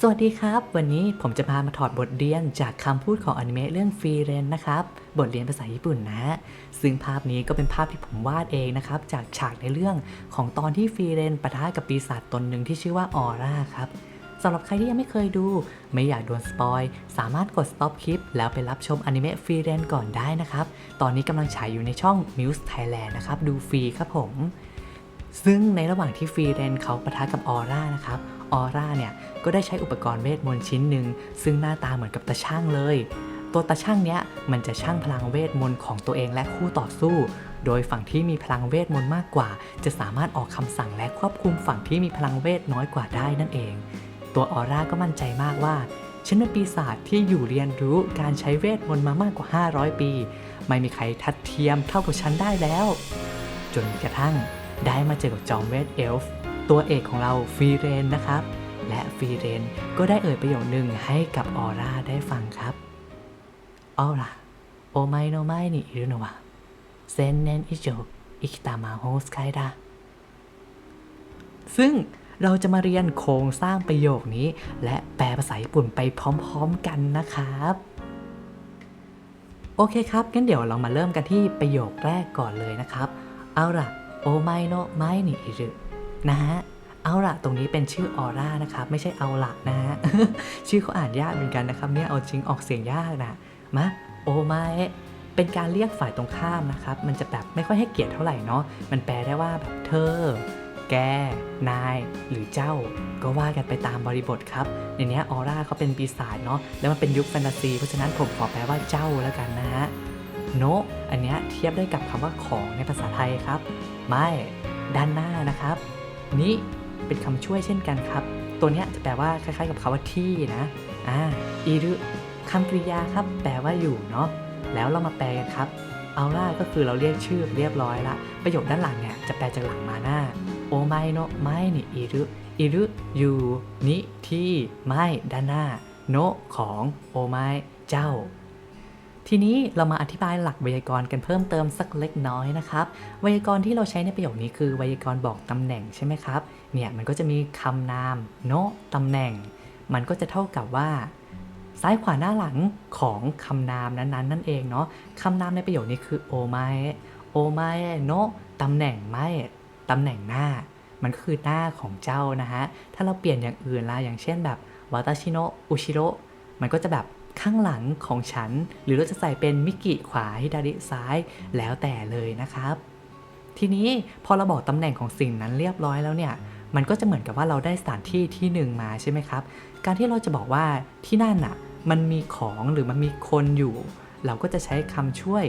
สวัสดีครับ วันนี้ผมจะพามาถอดบทเรียนจากคำพูดของอนิเมะเรื่องฟรีเรนนะครับ บทเรียนภาษาญี่ปุ่นนะ ซึ่งภาพนี้ก็เป็นภาพที่ผมวาดเองนะครับ จากฉากในเรื่องของตอนที่ฟรีเรนปะทะกับปีศาจตนหนึ่งที่ชื่อว่าออร่าครับสำหรับใครที่ยังไม่เคยดู ไม่อยากโดนสปอย สามารถกด stop คลิป แล้วไปรับชมอนิเมะฟรีเรนก่อนได้นะครับ ตอนนี้กำลังฉายอยู่ในช่อง Muse Thailand นะครับ ดูฟรีครับผม ซึ่งในระหว่างที่ฟรีเรนเขาปะทะกับออร่านะครับ ออร่าเนี่ยก็ได้ใช้อุปกรณ์เวทมนต์ชิ้นหนึ่งซึ่งหน้าตาเหมือนกับตาช่างเลย ตัวตาช่างเนี้ยมันจะช่างพลังเวทมนต์ของตัวเองและคู่ต่อสู้ โดยฝั่งที่มีพลังเวทมนต์มากกว่า จะสามารถออกคำสั่งและควบคุมฝั่งที่มีพลังเวทน้อยกว่าได้นั่นเอง ตัวออร่าก็มั่นใจมากว่าฉันเป็นปีศาจที่อยู่เรียนรู้การใช้เวทมนต์มามากกว่า 500 ปี ไม่มีใครทัดเทียมเท่ากับฉันได้แล้ว จนกระทั่งได้มาเจอกับจอมเวทเอลฟ์ ตัวเอกของเราฟรีเรนนะครับ และฟรีเรนก็ได้เอ่ยประโยคหนึ่งให้กับออร่าได้ฟังครับออร่าโอไมโนไมนี่อิรุโนะเซนเนนอิโจอิคิตามาโฮสไคดาซึ่งเราจะมาเรียนโครงสร้างประโยคนี้ และแปลภาษาญี่ปุ่นไปพร้อมๆกันนะครับ โอเคครับ งั้นเดี๋ยวเรามาเริ่มกันที่ประโยคแรกก่อนเลยนะครับ เอาล่ะ โอไมโนไมนี่อิรุ นะฮะเอาละตรงนี้เป็นชื่อออร่านะครับไม่ใช่เอาละนะฮะชื่อเขาอ่านยากเหมือนกันนะครับเนี่ยเอาจริงออกเสียงยากนะมะโอไมะเป็นการเรียกฝ่ายตรงข้ามนะครับ มันจะแบบไม่ค่อยให้เกียรติเท่าไหร่เนาะ มันแปลได้ว่าแบบเธอ แก นาย หรือเจ้า ก็ว่ากันไปตามบริบทครับ ในเนี้ยออร่าเขาเป็นปีศาจเนาะ แล้วมันเป็นยุคแฟนตาซี เพราะฉะนั้นผมขอแปลว่าเจ้าแล้วกันนะฮะ โน อันเนี้ยเทียบได้กับคำว่าของในภาษาไทยครับ ไม่ ด้านหน้านะครับ นี้เป็นคำช่วยเช่นกันครับ ตัวนี้จะแปลว่าคล้ายๆ กับคำว่าที่นะอ่าอีรุคำกริยาครับ แปลว่าอยู่เนาะแล้วเรามาแปลกันครับเอาล่าก็คือเราเรียกชื่อเรียบร้อยละประโยคด้านหลังเนี่ยจะแปลจากหลังมาหน้าโอไมโนะไม่นี่อีรุอีรุอยู่นิที่ไม่ด้านหน้า โนะของโอไมเจ้า ทีนี้เรามาอธิบายหลักไวยากรณ์กันเพิ่มเติมสักเล็กน้อยนะครับไวยากรณ์ที่เราใช้ในประโยคนี้คือไวยากรณ์บอกตำแหน่งใช่ไหมครับเนี่ยมันก็จะมีคำนามโนะตำแหน่ง มันก็จะเท่ากับว่า ซ้ายขวาหน้าหลังของคำนามนั้นๆ นั่นเองเนาะคำนามในประโยคนี้คือโอไมโอไมโนะตำแหน่งไม่ตำแหน่งหน้า มันก็คือหน้าของเจ้านะฮะถ้าเราเปลี่ยนอย่างอื่นละอย่างเช่นแบบวาตาชิโนะอุชิโรมันก็จะแบบ ข้างหลังของฉัน หรือเราจะใส่เป็นมิกิขวาฮิดาริซ้ายแล้วแต่เลยนะครับ ทีนี้พอเราบอกตำแหน่งของสิ่งนั้นเรียบร้อยแล้วเนี่ยมันก็จะเหมือนกับว่าเราได้สถานที่ที่หนึ่งมาใช่ไหมครับ การที่เราจะบอกว่าที่นั่นน่ะมันมีของหรือมันมีคนอยู่ เราก็จะใช้คำช่วย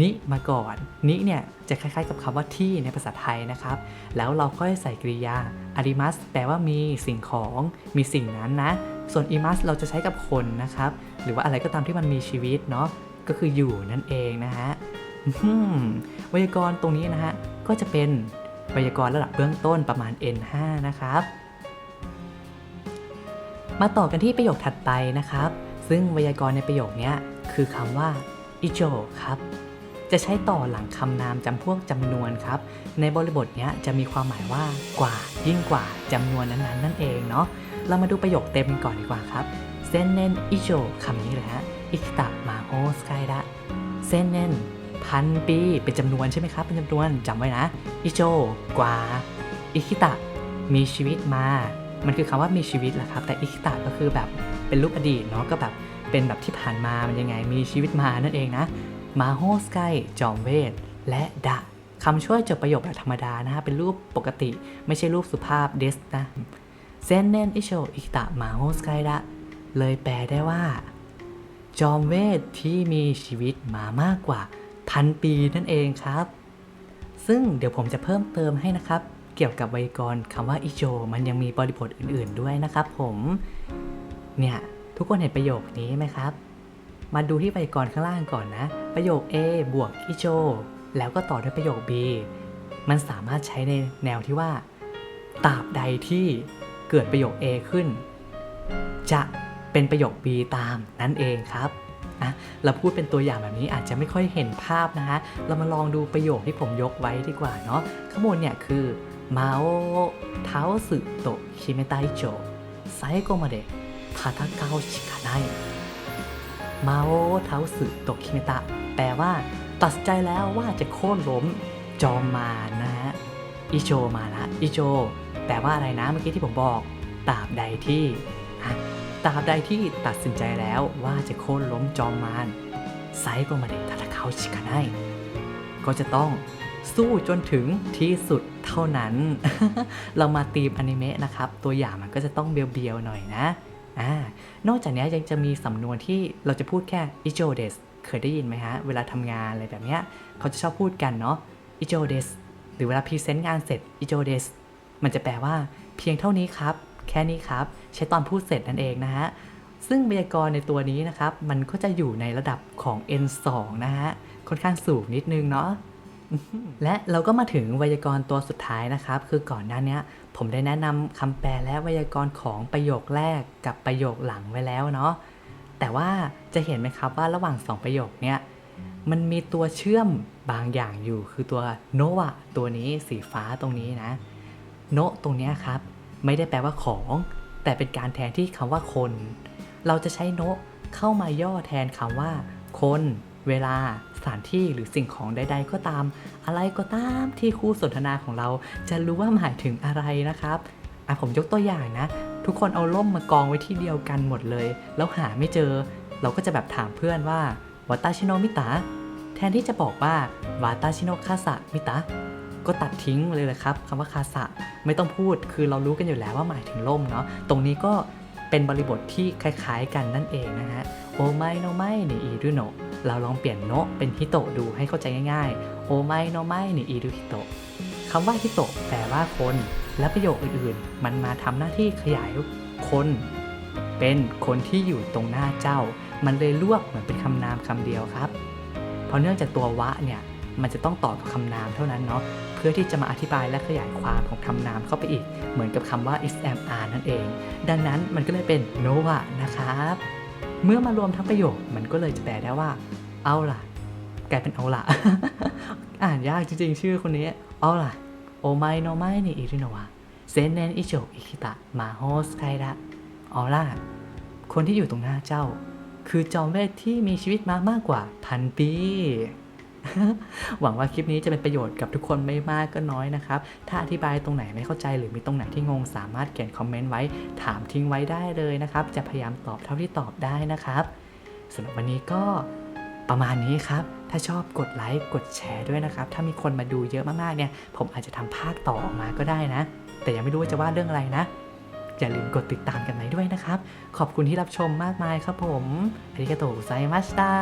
นิมาก่อน นิเนี่ยจะคล้ายๆกับคำว่าที่ในภาษาไทยนะครับ แล้วเราก็ใส่กริยาอาริมัสแปลว่ามีสิ่งของ มีสิ่งนั้นนะ ส่วนอิมัสเราจะใช้กับคนนะครับ หรือว่าอะไรก็ตามที่มันมีชีวิตเนาะก็คืออยู่นั่นเองนะฮะไวยากรณ์ตรงนี้นะฮะก็จะเป็นไวยากรณ์ระดับเบื้องต้นประมาณ N5 นะครับ มาต่อกันที่ประโยคถัดไปนะครับ ซึ่งไวยากรณ์ในประโยคนี้คือคำว่าอิโจครับ จะใช้ต่อหลังคำนามจำพวกจำนวนครับ ในบริบทเนี้ยจะมีความหมายว่ากว่ายิ่งกว่าจำนวนนั้นๆ นั่นเองเนาะ เรามาดูประโยคเต็มก่อนดีกว่าครับเซนเนนอิโจคำนี้เลยฮะอิคิตะมาโฮสไกดะเซนเนนพันปีเป็นจำนวนใช่ไหมครับ เป็นจำนวนจำไว้นะอิโจกว่าอิคิตะมีชีวิตมา มันคือคำว่ามีชีวิตแหละครับ แต่อิคิตะก็คือแบบเป็นรูปอดีตเนาะก็แบบเป็นแบบที่ผ่านมามันยังไงมีชีวิตมานั่นเองนะมาโฮสไกจอมเวท และดะคำช่วยจบประโยคแบบธรรมดานะฮะเป็นรูปปกติ ไม่ใช่รูปสุภาพเดสนะ เซนเนนอิโชอิตะมาโฮสไกดะเลยแปลได้ว่า จอมเวทที่มีชีวิตมามากกว่าพันปีนั่นเองครับ ซึ่งเดี๋ยวผมจะเพิ่มเติมให้นะครับ เกี่ยวกับไวยากรณ์คำว่าอิโชมันยังมีบริบทอื่นๆด้วยนะครับผมเนี่ยทุกคนเห็นประโยคนี้ไหมครับ มาดูที่ไวยากรณ์ข้างล่างก่อนนะ ประโยค A บวกอิโชแล้วก็ต่อด้วยประโยค B มันสามารถใช้ในแนวที่ว่าตราบใดที่ เกิดประโยค A ขึ้น จะเป็นประโยค B ตามนั่นเองครับนะเราพูดเป็นตัวอย่างแบบนี้อาจจะไม่ค่อยเห็นภาพนะฮะ เรามาลองดูประโยคที่ผมยกไว้ดีกว่าเนาะข้ามูลเนี่ยคือเมาเท้าสึโตชิเมตาอิโจไซโกมาเดะทาทาเกาชิกาไนเมาเท้าสึโตชิเมตะแปลว่า ตัดใจแล้วว่าจะโค่นล้มจอมมานะฮะอิโจมาละอิโจ แปลว่าอะไรนะเมื่อกี้ที่ผมบอกตราบใดที่ตราบใดที่ตัดสินใจแล้วว่าจะโค่นล้มจอมมารไซโกมาเดทาราคาชิกาไนก็จะต้องสู้จนถึงที่สุดเท่านั้น เรามาตีมอนิเมะนะครับ ตัวอย่างมันก็จะต้องเบียวๆหน่อยนะอ่านอกจากนี้ยังจะมีสำนวนที่เราจะพูดแค่อิโจเดสเคยได้ยินไหมฮะ เวลาทำงานอะไรแบบเนี้ยเขาจะชอบพูดกันเนาะอิโจเดสหรือเวลาพรีเซนต์งานเสร็จอิโจเดส มันจะแปลว่าเพียงเท่านี้ครับ แค่นี้ครับ ใช้ตอนพูดเสร็จนั่นเองนะฮะ ซึ่งไวยากรณ์ในตัวนี้นะครับ มันก็จะอยู่ในระดับของ N2 นะฮะ ค่อนข้างสูงนิดนึงเนาะ และเราก็มาถึงไวยากรณ์ตัวสุดท้ายนะครับ คือก่อนหน้านี้ผมได้แนะนำคำแปลและไวยากรณ์ของประโยคแรกกับประโยคหลังไว้แล้วเนาะ แต่ว่าจะเห็นไหมครับว่าระหว่างสองประโยคเนี้ยมันมีตัวเชื่อมบางอย่างอยู่คือตัวโนะตัวนี้สีฟ้าตรงนี้นะ โนะตรงนี้ครับ ไม่ได้แปลว่าของ แต่เป็นการแทนที่คำว่าคน เราจะใช้โนะเข้ามาย่อแทนคำว่า คน เวลา สถานที่หรือสิ่งของใด ๆ ก็ตาม อะไรก็ตามที่คู่สนทนาของเรา จะรู้ว่าหมายถึงอะไรนะครับอะผมยกตัวอย่างนะ ทุกคนเอาล่มมากองไว้ที่เดียวกันหมดเลย แล้วหาไม่เจอ เราก็จะแบบถามเพื่อนว่าวาตาชิโนมิตะแทนที่จะบอกว่าวาตาชิโนคาสะมิตะ ก็ตัดทิ้งเลยเลยครับคำว่าคาสะไม่ต้องพูดคือเรารู้กันอยู่แล้วว่าหมายถึงล่มเนาะตรงนี้ก็เป็นบริบทที่คล้ายๆกันนั่นเองนะฮะโอไมโนไมเนอีรุโนเราลองเปลี่ยนโนะเป็นฮิโตะดูให้เข้าใจง่ายๆ โอไมโนไมเนอีรุฮิโตะคำว่าฮิโตะแปลว่าคน และประโยคอื่นๆ มันมาทำหน้าที่ขยายคนเป็นคนที่อยู่ตรงหน้าเจ้า มันเลยรวบเหมือนเป็นคำนามคำเดียวครับ เพราะเนื่องจากตัววะเนี่ย มันจะต้องต่อกับคำนามเท่านั้นเนาะ พื่อที่จะมาอธิบายและขยายความของคำนามเข้าไปอีก เหมือนกับคำว่า smr นั่นเอง ดังนั้นมันก็เลยเป็น nova นะครับ เมื่อมารวมทั้งประโยคมันก็เลยจะแปลได้ว่า เอาล่ะ กลายเป็นเอาล่ะ อ่านยากจริงๆ ชื่อคนนี้ เอาล่ะ โอไมโนไมเนอิริโนวะเซนเนนอิโจอิคิตะมาโฮสไคระเอาล่ะ คนที่อยู่ตรงหน้าเจ้า คือจอมเวทที่มีชีวิตมามากกว่าพันปี หวังว่าคลิปนี้จะเป็นประโยชน์กับทุกคนไม่มากก็น้อยนะครับ ถ้าอธิบายตรงไหนไม่เข้าใจหรือมีตรงไหนที่งงสามารถเขียนคอมเมนต์ไว้ถามทิ้งไว้ได้เลยนะครับ จะพยายามตอบเท่าที่ตอบได้นะครับสำหรับวันนี้ก็ประมาณนี้ครับ ถ้าชอบกดไลค์กดแชร์ด้วยนะครับ ถ้ามีคนมาดูเยอะมากๆเนี่ย ผมอาจจะทำภาคต่อออกมาก็ได้นะ แต่ยังไม่รู้ว่าจะว่าเรื่องอะไรนะ อย่าลืมกดติดตามกันไว้ด้วยนะครับ ขอบคุณที่รับชมมากมายครับผมอาริกาโตไซมัสตา